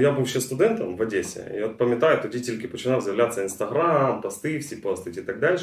Я був ще студентом в Одесі, і от пам'ятаю, тоді тільки починав з'являтися інстаграм, пости, всі постить і так далі.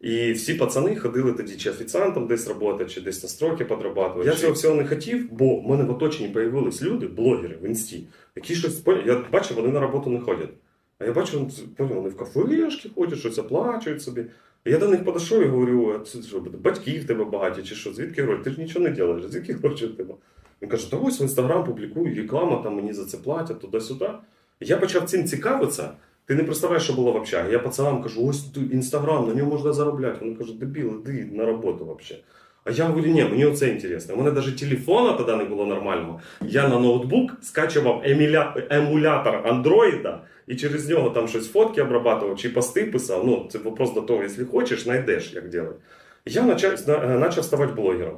І всі пацани ходили тоді чи офіціантом десь роботи, чи десь на строки подрабатувати. Я цього всього не хотів, бо в мене в оточенні появились люди, блогери в інсті, які щось. Я бачив, вони на роботу не ходять. А я бачу, ну, вони в кафешки ходять, щось оплачують собі. Я до них подійшов і говорю, а це що, батьки тебе багаті, чи що, звідки гроші? Ти ж нічого не робиш, звідки гроші в тебе? Він каже, та ось в інстаграм публікую, реклама, там мені за це платять, туди-сюди. І я почав цим цікавитися. Ти не представляєш, що було в общагі. Я пацанам кажу, ось тут інстаграм, на ньому можна заробляти. Вони кажуть, дебіл, іди на роботу взагалі. А я говорю, ні, мені оце інтересно. У мене навіть телефона тоді не було нормального. Я на ноутбук скачував еміля... емулятор андроїда і через нього там щось фотки обрабатував чи пости писав. Ну, це вопрос до того, якщо хочеш, знайдеш, як робити. Я почав, почав ставати блогером.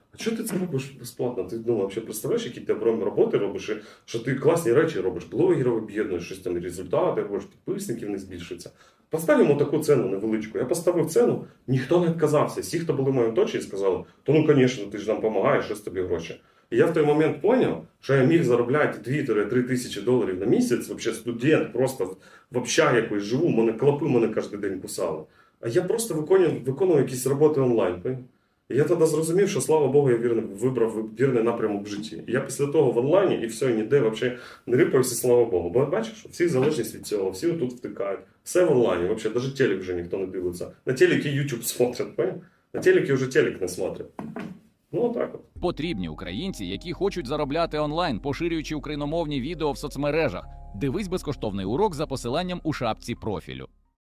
а що ти це робиш безплатно? Ти ну, взагалі представляєш, які ти оборонні роботи робиш, і що ти класні речі робиш, блогерів об'єднуєш, щось там результати, робиш, підписників не збільшується. Поставимо таку ціну невеличку. Я поставив ціну, ніхто не відказався. Всі, хто були в моєму оточенні, сказали, то ну, звісно, ти ж нам допомагаєш, що з тобі гроші. І я в той момент зрозумів, що я міг заробляти 2-3 тисячі доларів на місяць, взагалі студент, просто в общагі якось живу, мене клопи мене кожен день кусали. А я просто виконував, виконував якісь роботи онлайн. І я тоді зрозумів, що слава Богу, я вірний, вибрав вірний напрямок в житті. І я після того в онлайні і все, ніде взагалі не рипався, слава Богу. Бо бачиш, всі залежність від цього, всі тут втикають. Все в онлайні, взагалі, навіть телек вже ніхто не дивиться. На телекі YouTube смотрять, поняв? На телекі вже телек не смотрять. Ну, отак от. Потрібні українці, які хочуть заробляти онлайн, поширюючи україномовні відео в соцмережах. Дивись безкоштовний урок за посиланням у шапці профілю.